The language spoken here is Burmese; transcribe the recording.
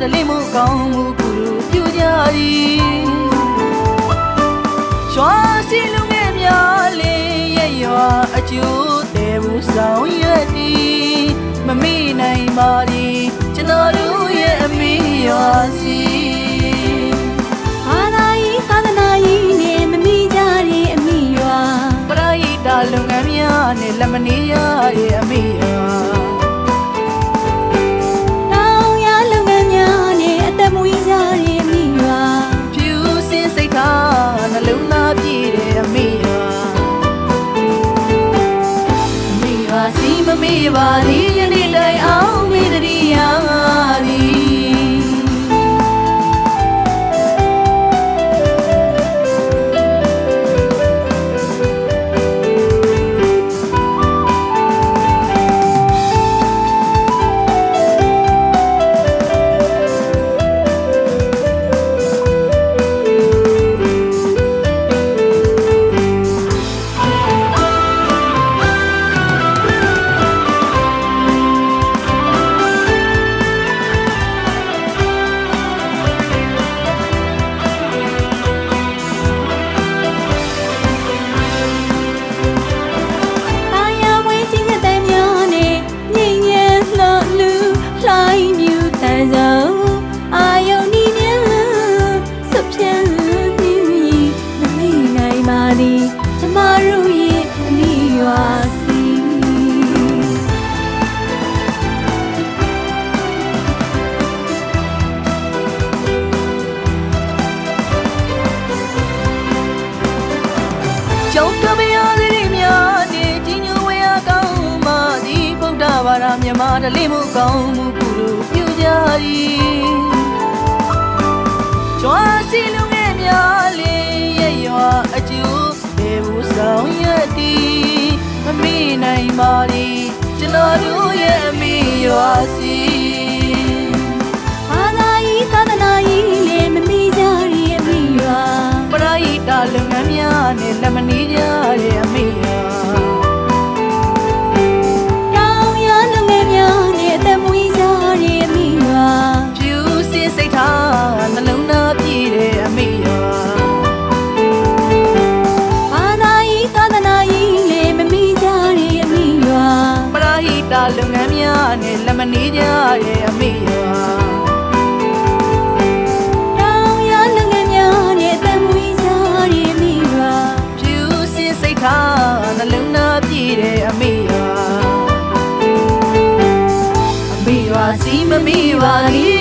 ဓလေ့မှုကောင်းမှုကုလူပြုကြသည်ရွှာစီလူငယ်များလေးရဲ့ရွာအကျိုးတဲ့ဘူးဆောင်ရွက်သည်မမိနိုင်ပါသည်ကျွန်တော်တို့ရဲ့အမေရွာစီ စီ ကျောင်းတမယာသည်များနေကြီးညိုဝေယကောင်းမှဒီဗုဒ္ဓဘာသာမြတ်မာဓလေ့မှုကောင်းမှုကုလိုပြုကြသည်ကျွမ်းစီလူငယ်များလေးရဲ့ရွာအကျိုးဒေဝဆောင်ရသည်မမိနိုင်ပါသည်ကျွန်တော်တို့ရဲ့အမိရွာ နဲ့လက်မနေကြတဲ့အမိရွာတောင်ရလုပ်ငန်းများနဲ့အသက်မွေးကြတဲ့အမိရွာဖြူစင်စိတ်ထားနှလုံးသားပြည့်တဲ့အမိရွာဘာသာရေးသာသနာရေးနဲ့မမိကြတဲ့အမိရွာပရိဟိတလုပ်ငန်းများနဲ့လက်မနေကြတဲ့အမိရွာ mi valía.